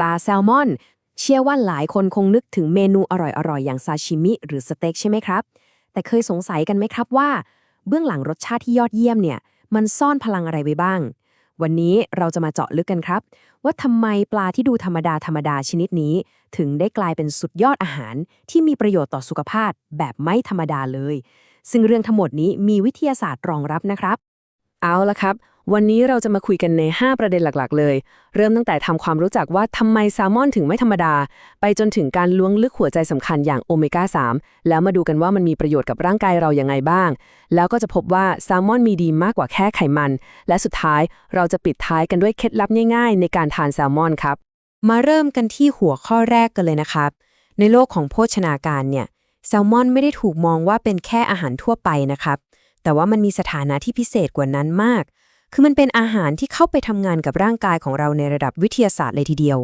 ลาแซลมอน เชื่อว่าหลายคนคงนึกถึงเมนูอร่อยๆ อย่างซาชิมิหรือสเต็กใช่ไหมครับ แต่เคยสงสัยกันไหมครับว่า เบื้องหลังรสชาติที่ยอดเยี่ยมเนี่ย มันซ่อนพลังอะไรไว้บ้าง วันนี้เราจะมาเจาะลึกกันครับ ว่าทำไมปลาที่ดูธรรมดาธรรมดาชนิดนี้ ถึงได้กลายเป็นสุดยอดอาหาร ที่มีประโยชน์ต่อสุขภาพแบบไม่ธรรมดาเลย ซึ่งเรื่องทั้งหมดนี้มีวิทยาศาสตร์รองรับนะครับ เอาละครับ วันนี้เราจะมาคุยกันใน 5 ประเด็นหลักๆ เลย เริ่มตั้งแต่ทำความรู้จักว่าทำไมแซลมอนถึงไม่ธรรมดา ไปจนถึงการล้วงลึกหัวใจสำคัญอย่างโอเมก้า 3 แล้วมาดูกันว่ามันมีประโยชน์กับร่างกายเรายังไงบ้าง แล้วก็จะพบว่าแซลมอนมีดีมากกว่าแค่ไขมัน และสุดท้ายเราจะปิดท้ายกันด้วยเคล็ดลับง่ายๆ ในการทานแซลมอนครับ มาเริ่มกันที่หัวข้อแรกกันเลยนะครับ ในโลกของโภชนาการเนี่ยแซลมอนไม่ได้ถูกมองว่าเป็นแค่อาหารทั่วไปนะครับ แต่ว่ามันมีสถานะที่พิเศษกว่านั้นมาก คือมันเป็นอาหารที่เข้าไปทำงานกับร่างกายของเราในระดับวิทยาศาสตร์เลยทีเดียว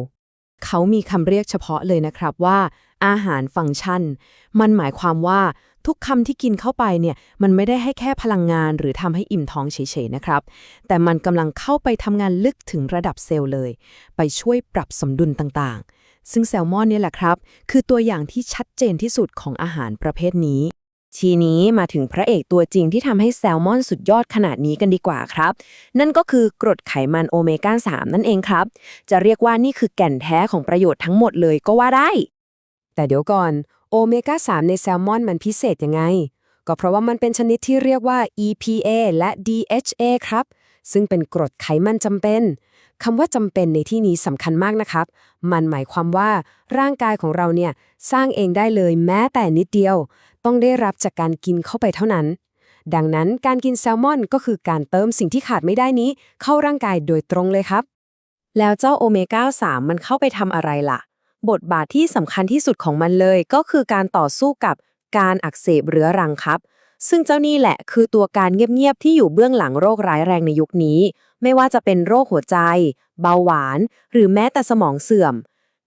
เขามีคำเรียกเฉพาะเลยนะครับว่า อาหารฟังก์ชัน มันหมายความว่าทุกคำที่กินเข้าไปเนี่ยมันไม่ได้ให้แค่พลังงานหรือทำให้อิ่มท้องเฉยๆนะครับ แต่มันกำลังเข้าไปทำงานลึกถึงระดับเซลล์เลย ไปช่วยปรับสมดุลต่างๆ ซึ่งแซลมอนเนี่ยแหละครับ คือตัวอย่างที่ชัดเจนที่สุดของอาหารประเภทนี้ ทีนี้มาถึงพระเอกตัวจริงที่ทำให้แซลมอนสุดยอดขนาดนี้กันดีกว่าครับ นั่นก็คือกรดไขมันโอเมก้า 3 นั่นเองครับ จะเรียกว่านี่คือแก่นแท้ของประโยชน์ทั้งหมดเลยก็ว่าได้ แต่เดี๋ยวก่อนโอเมก้า 3 ในแซลมอนมันพิเศษยังไง ก็เพราะว่ามันเป็นชนิดที่เรียกว่า EPA และ DHA ครับ ซึ่งเป็นกรดไขมันจำเป็น คำว่าจำเป็นในที่นี้สำคัญมากนะครับ มันหมายความว่าร่างกายของเราเนี่ยสร้างเองได้เลยแม้แต่นิดเดียว ต้องได้รับจากการกินเข้าไปเท่านั้น ดังนั้นการกินแซลมอนก็คือการเติมสิ่งที่ขาดไม่ได้นี้ เข้าร่างกายโดยตรงเลยครับ แล้วเจ้าโอเมก้า3มันเข้าไปทำอะไรล่ะ บทบาทที่สำคัญที่สุดของมันเลย ก็คือการต่อสู้กับการอักเสบเรื้อรังครับ ซึ่งเจ้านี่แหละคือตัวการเงียบๆที่อยู่เบื้องหลังโรคร้ายแรงในยุคนี้ ไม่ว่าจะเป็นโรคหัวใจ เบาหวาน หรือแม้แต่สมองเสื่อม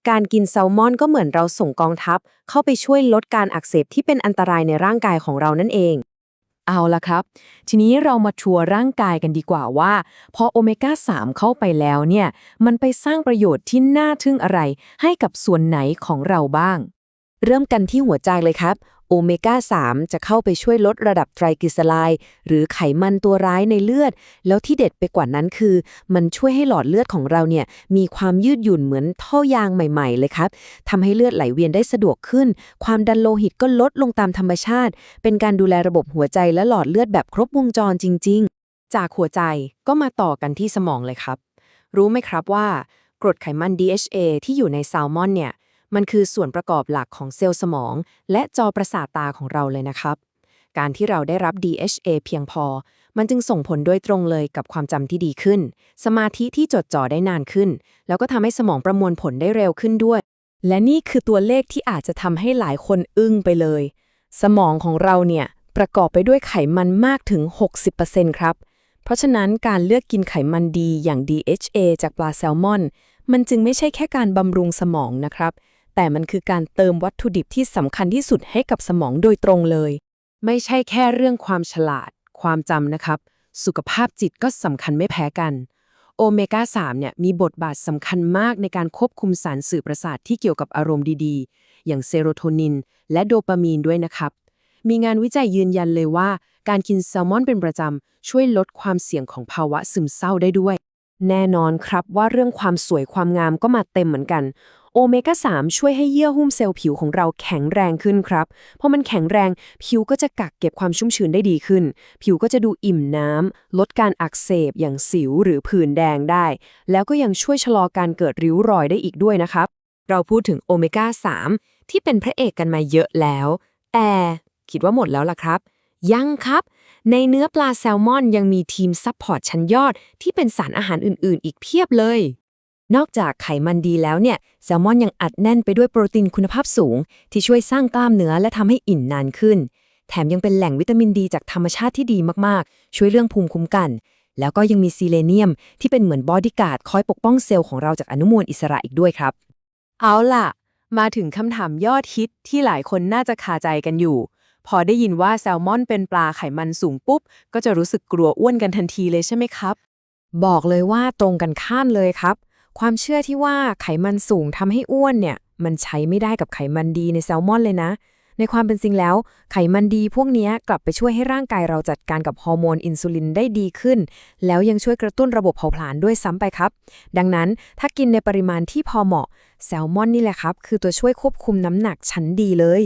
การกินแซลมอนก็เหมือนเราส่งกองทัพ เข้าไปช่วยลดการอักเสบที่เป็นอันตรายในร่างกายของเรานั่นเอง เอาละครับ ทีนี้เรามาทัวร์ร่างกายกันดีกว่าว่า พอโอเมก้า 3 เข้าไปแล้วเนี่ย มันไปสร้างประโยชน์ที่น่าทึ่งอะไร ให้กับส่วนไหนของเราบ้าง เริ่มกันที่หัวใจเลยครับ โอเมก้า 3 จะเข้าไปช่วยลดระดับไตรกลีเซอไรด์หรือไขมันตัวร้ายในเลือด แล้วที่เด็ดไปกว่านั้นคือ มันช่วยให้หลอดเลือดของเราเนี่ยมีความยืดหยุ่นเหมือนท่อยางใหม่ ๆ เลยครับทำให้เลือดไหลเวียนได้สะดวกขึ้น ความดันโลหิตก็ลดลงตามธรรมชาติ เป็นการดูแลระบบหัวใจและหลอดเลือดแบบครบวงจรจริง ๆ จากหัวใจก็มาต่อกันที่สมองเลยครับ รู้ไหมครับว่ากรดไขมัน DHA ที่อยู่ในแซลมอนเนี่ย มันคือส่วนประกอบหลักของเซลล์สมอง และจอประสาทตาของเราเลยนะครับ การที่เราได้รับ DHA เพียงพอ มันจึงส่งผลโดยตรงเลยกับความจำที่ดีขึ้น สมาธิที่จดจ่อได้นานขึ้น แล้วก็ทำให้สมองประมวลผลได้เร็วขึ้นด้วย และนี่คือตัวเลขที่อาจจะทำให้หลายคนอึ้งไปเลย สมองของเราเนี่ยประกอบไปด้วยไขมันมากถึง 60%ครับ เพราะฉะนั้นการเลือกกินไขมันดีอย่าง DHA จากปลาแซลมอน มันจึงไม่ใช่แค่การบำรุงสมองนะครับ แต่มันคือการเติมวัตถุดิบที่สำคัญที่สุดให้กับสมองโดยตรงเลย ไม่ใช่แค่เรื่องความฉลาด ความจำนะครับ สุขภาพจิตก็สำคัญไม่แพ้กัน โอเมก้า 3 เนี่ยมีบทบาทสำคัญมากในการควบคุมสารสื่อประสาทที่เกี่ยวกับอารมณ์ดีๆ อย่างเซโรโทนิน และโดปามีนด้วยนะครับ มีงานวิจัยยืนยันเลยว่า การกินแซลมอนเป็นประจำช่วยลดความเสี่ยงของภาวะซึมเศร้าได้ด้วยแน่นอนครับว่าเรื่องความสวยความงามก็มาเต็มเหมือนกัน โอเมก้า 3 ช่วยให้เยื่อหุ้มเซลล์ผิวของเราแข็งแรงขึ้นครับ เพราะมันแข็งแรงผิวก็จะกักเก็บความชุ่มชื้นได้ดีขึ้น ผิวก็จะดูอิ่มน้ำลดการอักเสบอย่างสิวหรือผื่นแดงได้ แล้วก็ยังช่วยชะลอการเกิดริ้วรอยได้อีกด้วยนะครับ เราพูดถึงโอเมก้า 3 ที่เป็นพระเอกกันมาเยอะแล้ว แต่คิดว่าหมดแล้วล่ะครับ ยังครับในเนื้อปลาแซลมอนยังมีทีมซัพพอร์ตชั้นยอดที่เป็นสารอาหารอื่น ๆ อีกเพียบเลย นอกจากไขมันดีแล้วเนี่ยแซลมอนยังอัดแน่นไปด้วยโปรตีนคุณภาพสูง ที่ช่วยสร้างกล้ามเนื้อและทำให้อิ่มนานขึ้น แถมยังเป็นแหล่งวิตามินดีจากธรรมชาติที่ดีมากๆ ช่วยเรื่องภูมิคุ้มกัน แล้วก็ยังมีซีเลเนียม ที่เป็นเหมือนบอดี้การ์ดคอยปกป้องเซลล์ของเราจากอนุมูลอิสระอีกด้วยครับ เอาล่ะ มาถึงคำถามยอดฮิตที่หลายคนน่าจะคาใจกันอยู่ พอได้ยินว่าแซลมอนเป็นปลาไขมันสูงปุ๊บ ก็จะรู้สึกกลัวอ้วนกันทันทีเลยใช่ไหมครับ บอกเลยว่าตรงกันข้ามเลยครับ ความเชื่อที่ว่าไขมันสูงทำให้อ้วนเนี่ย มันใช้ไม่ได้กับไขมันดีในแซลมอนเลยนะ ในความเป็นจริงแล้ว ไขมันดีพวกนี้กลับไปช่วยให้ร่างกายเราจัดการกับฮอร์โมนอินซูลินได้ดีขึ้น แล้วยังช่วยกระตุ้นระบบเผาผลาญด้วยซ้ำไปครับ ดังนั้นถ้ากินในปริมาณที่พอเหมาะ แซลมอนนี่แหละครับ คือตัวช่วยควบคุมน้ำหนักชั้นดีเลย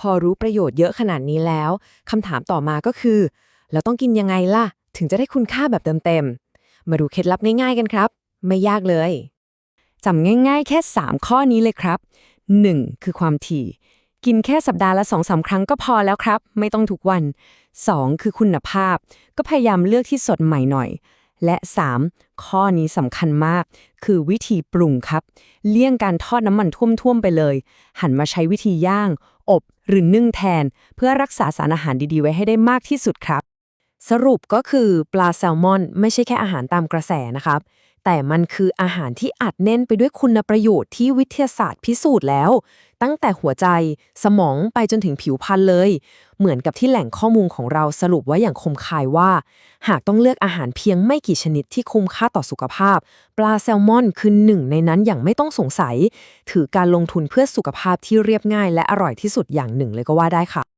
พอรู้ประโยชน์เยอะขนาดนี้แล้วคำถามต่อมาก็คือเราต้องกินยังไงล่ะ ถึงจะได้คุณค่าแบบเต็มๆมาดูเคล็ดลับง่ายๆกันครับ ไม่ยากเลยจำง่ายๆ แค่ 3 ข้อนี้เลยครับ 1. คือความถี่ กินแค่สัปดาห์ละ2อสาครั้งก็พอแล้วครับ ไม่ต้องทุกวัน 2. คือคุณภาพ ก็พยายามเลือกที่สดใหม่หน่อย และ 3. ข้อนี้สำคัญมาก คือวิธีปรุงครับ เลี่ยงการทอดน้ำมันท่วมๆไปเลย หันมาใช้วิธีย่าง อบหรือนึ่งแทน เพื่อรักษาสารอาหารดีๆ ไว้ให้ได้มากที่สุดครับ สรุปก็คือปลาแซลมอน ไม่ใช่แค่อาหารตามกระแสนะครับ แต่มันคืออาหารที่อัดแน่นไปด้วยคุณประโยชน์ที่วิทยาศาสตร์พิสูจน์แล้ว ตั้งแต่หัวใจ สมองไปจนถึงผิวพรรณเลย เหมือนกับที่แหล่งข้อมูลของเราสรุปไว้อย่างคมคายว่า หากต้องเลือกอาหารเพียงไม่กี่ชนิดที่คุ้มค่าต่อสุขภาพ ปลาแซลมอนคือหนึ่งในนั้นอย่างไม่ต้องสงสัย ถือการลงทุนเพื่อสุขภาพที่เรียบง่าย และอร่อยที่สุดอย่างหนึ่งเลยก็ว่าได้ค่ะ